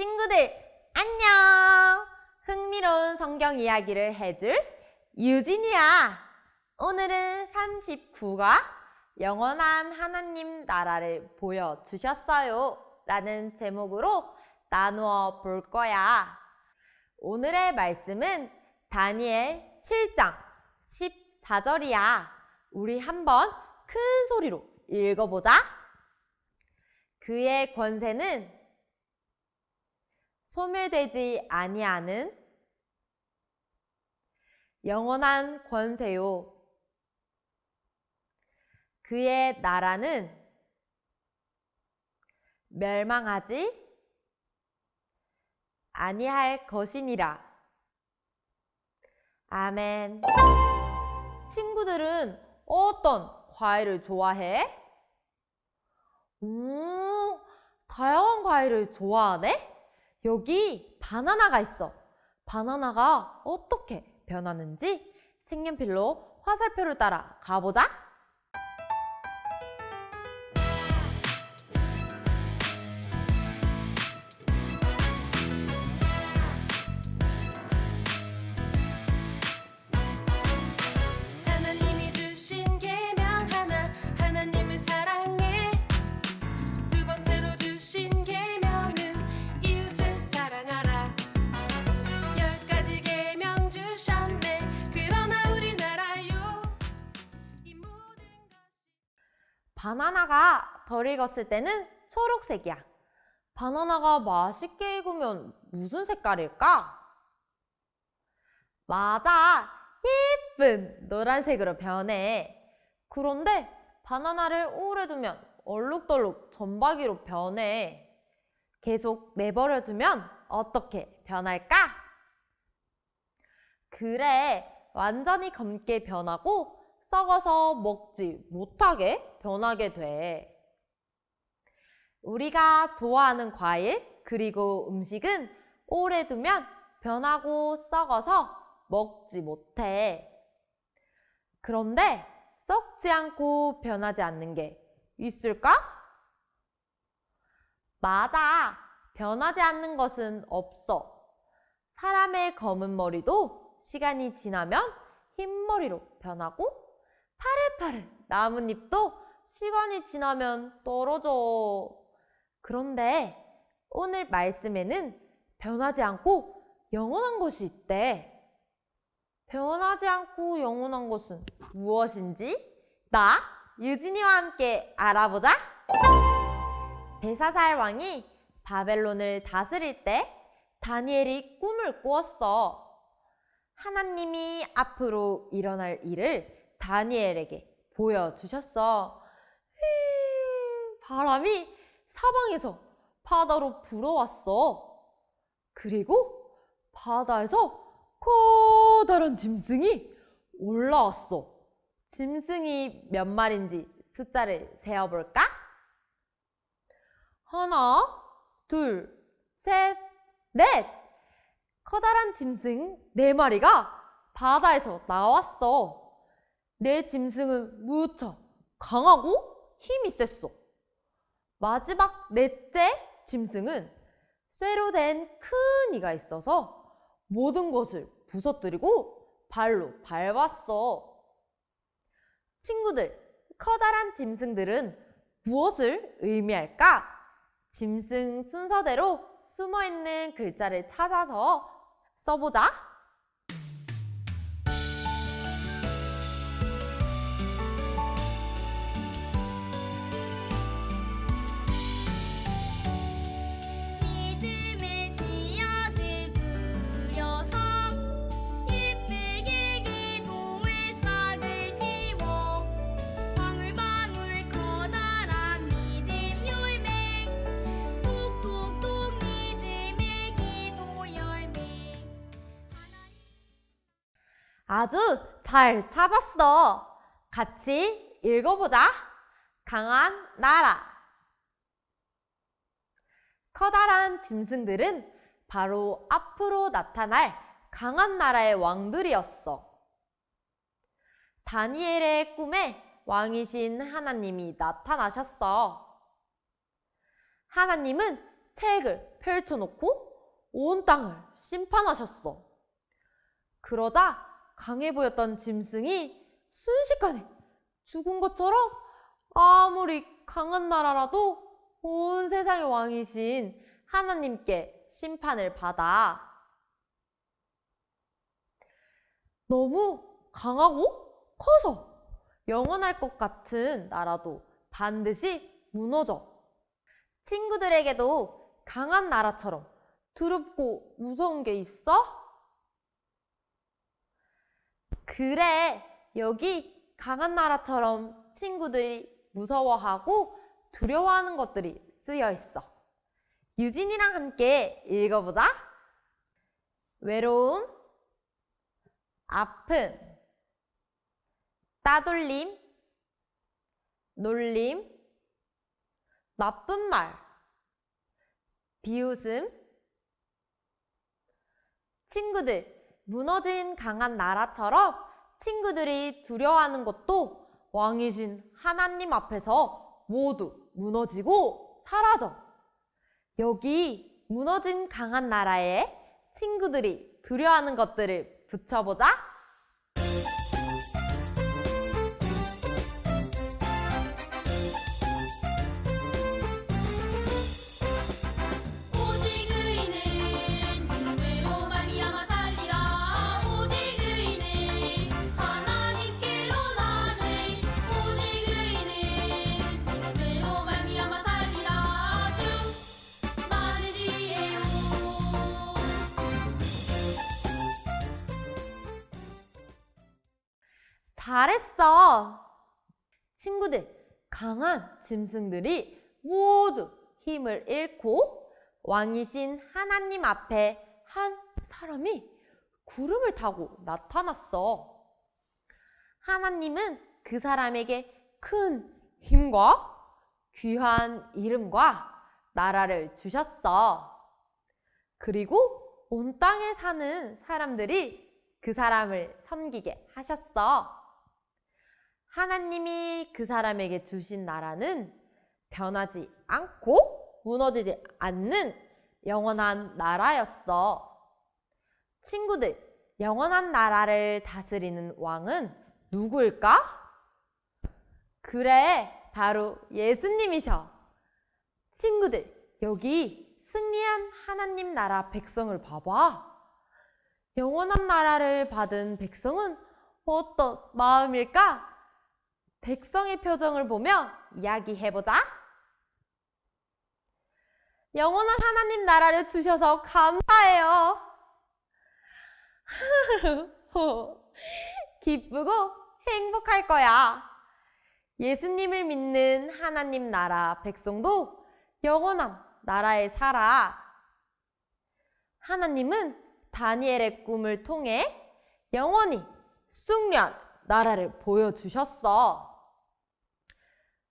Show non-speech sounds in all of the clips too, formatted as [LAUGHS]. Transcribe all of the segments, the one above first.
친구들, 안녕! 흥미로운 성경 이야기를 해줄 유진이야. 오늘은 39가 영원한 하나님 나라를 보여주셨어요. 라는 제목으로 나누어 볼 거야. 오늘의 말씀은 다니엘 7장 14절이야. 우리 한번 큰 소리로 읽어보자. 그의 권세는 소멸되지 아니하는 영원한 권세요. 그의 나라는 멸망하지 아니할 것이니라. 아멘. 친구들은 어떤 과일을 좋아해? 오, 다양한 과일을 좋아하네? 여기 바나나가 있어. 바나나가 어떻게 변하는지 색연필로 화살표를 따라 가보자. 바나나가 덜 익었을 때는 초록색이야. 바나나가 맛있게 익으면 무슨 색깔일까? 맞아. 예쁜 노란색으로 변해. 그런데 바나나를 오래 두면 얼룩덜룩 점박이로 변해. 계속 내버려 두면 어떻게 변할까? 그래, 완전히 검게 변하고 썩어서 먹지 못하게 변하게 돼. 우리가 좋아하는 과일 그리고 음식은 오래 두면 변하고 썩어서 먹지 못해. 그런데 썩지 않고 변하지 않는 게 있을까? 맞아. 변하지 않는 것은 없어. 사람의 검은 머리도 시간이 지나면 흰 머리로 변하고 파릇파릇 나뭇잎도 시간이 지나면 떨어져. 그런데 오늘 말씀에는 변하지 않고 영원한 것이 있대. 변하지 않고 영원한 것은 무엇인지 나 유진이와 함께 알아보자. 베사살 왕이 바벨론을 다스릴 때 다니엘이 꿈을 꾸었어. 하나님이 앞으로 일어날 일을 다니엘에게 보여주셨어. 휘, 바람이 사방에서 바다로 불어왔어. 그리고 바다에서 커다란 짐승이 올라왔어. 짐승이 몇 마리인지 숫자를 세어볼까? 하나, 둘, 셋, 넷! 커다란 짐승 네 마리가 바다에서 나왔어. 내 짐승은 무척 강하고 힘이 셌어. 마지막 넷째 짐승은 쇠로 된 큰 이가 있어서 모든 것을 부서뜨리고 발로 밟았어. 친구들, 커다란 짐승들은 무엇을 의미할까? 짐승 순서대로 숨어 있는 글자를 찾아서 써보자. 아주 잘 찾았어. 같이 읽어보자. 강한 나라. 커다란 짐승들은 바로 앞으로 나타날 강한 나라의 왕들이었어. 다니엘의 꿈에 왕이신 하나님이 나타나셨어. 하나님은 책을 펼쳐놓고 온 땅을 심판하셨어. 그러자 강해 보였던 짐승이 순식간에 죽은 것처럼 아무리 강한 나라라도 온 세상의 왕이신 하나님께 심판을 받아. 너무 강하고 커서 영원할 것 같은 나라도 반드시 무너져. 친구들에게도 강한 나라처럼 두렵고 무서운 게 있어? 그래, 여기 강한 나라처럼 친구들이 무서워하고 두려워하는 것들이 쓰여 있어. 유진이랑 함께 읽어보자. 외로움, 아픔, 따돌림, 놀림, 나쁜 말, 비웃음, 친구들, 무너진 강한 나라처럼 친구들이 두려워하는 것도 왕이신 하나님 앞에서 모두 무너지고 사라져. 여기 무너진 강한 나라에 친구들이 두려워하는 것들을 붙여보자. 잘했어. 친구들, 강한 짐승들이 모두 힘을 잃고 왕이신 하나님 앞에 한 사람이 구름을 타고 나타났어. 하나님은 그 사람에게 큰 힘과 귀한 이름과 나라를 주셨어. 그리고 온 땅에 사는 사람들이 그 사람을 섬기게 하셨어. 하나님이 그 사람에게 주신 나라는 변하지 않고 무너지지 않는 영원한 나라였어. 친구들, 영원한 나라를 다스리는 왕은 누구일까? 그래, 바로 예수님이셔. 친구들, 여기 승리한 하나님 나라 백성을 봐봐. 영원한 나라를 받은 백성은 어떤 마음일까? 백성의 표정을 보며 이야기해보자. 영원한 하나님 나라를 주셔서 감사해요. [LAUGHS] 기쁘고 행복할 거야. 예수님을 믿는 하나님 나라 백성도 영원한 나라에 살아. 하나님은 다니엘의 꿈을 통해 영원히 승리한 나라를 보여주셨어.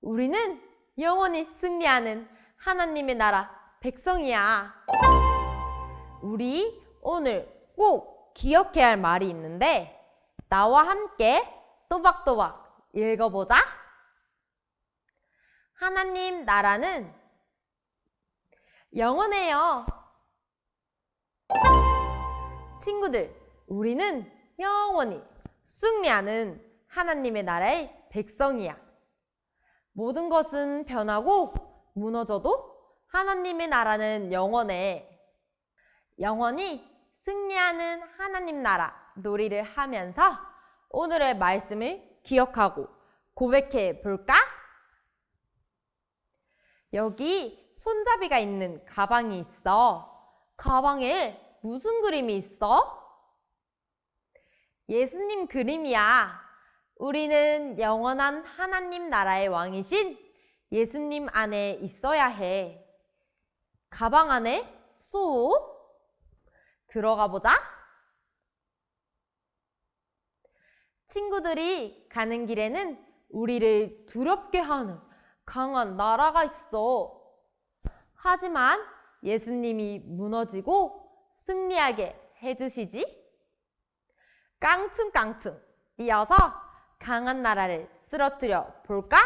우리는 영원히 승리하는 하나님의 나라 백성이야. 우리 오늘 꼭 기억해야 할 말이 있는데 나와 함께 또박또박 읽어보자. 하나님 나라는 영원해요. 친구들, 우리는 영원히 승리하는 하나님의 나라의 백성이야. 모든 것은 변하고 무너져도 하나님의 나라는 영원해. 영원히 승리하는 하나님 나라 놀이를 하면서 오늘의 말씀을 기억하고 고백해 볼까? 여기 손잡이가 있는 가방이 있어. 가방에 무슨 그림이 있어? 예수님 그림이야. 우리는 영원한 하나님 나라의 왕이신 예수님 안에 있어야 해. 가방 안에 쏙 들어가 보자. 친구들이 가는 길에는 우리를 두렵게 하는 강한 나라가 있어. 하지만 예수님이 무너지고 승리하게 해주시지. 깡충깡충 뛰어서 강한 나라를 쓰러뜨려 볼까?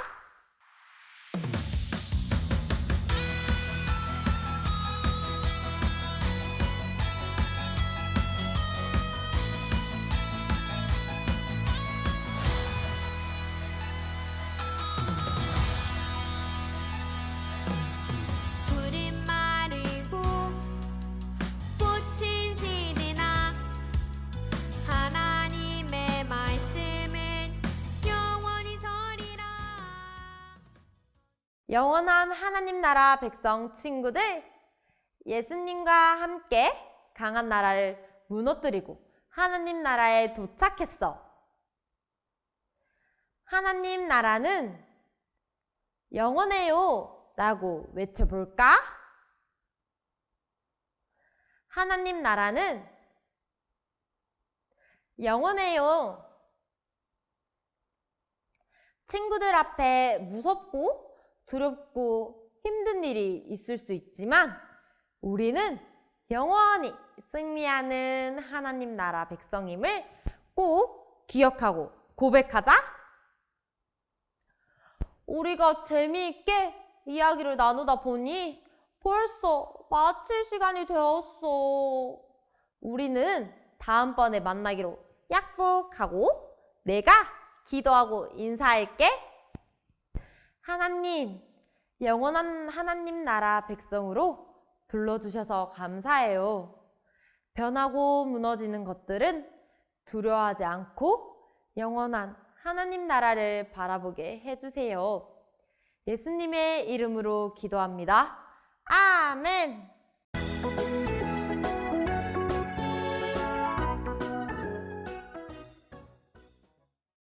영원한 하나님 나라 백성 친구들, 예수님과 함께 강한 나라를 무너뜨리고 하나님 나라에 도착했어. 하나님 나라는 영원해요 라고 외쳐볼까? 하나님 나라는 영원해요. 친구들 앞에 무섭고 두렵고 힘든 일이 있을 수 있지만 우리는 영원히 승리하는 하나님 나라 백성임을 꼭 기억하고 고백하자. 우리가 재미있게 이야기를 나누다 보니 벌써 마칠 시간이 되었어. 우리는 다음번에 만나기로 약속하고 내가 기도하고 인사할게. 하나님, 영원한 하나님 나라 백성으로 불러주셔서 감사해요. 변하고 무너지는 것들은 두려워하지 않고 영원한 하나님 나라를 바라보게 해주세요. 예수님의 이름으로 기도합니다. 아멘!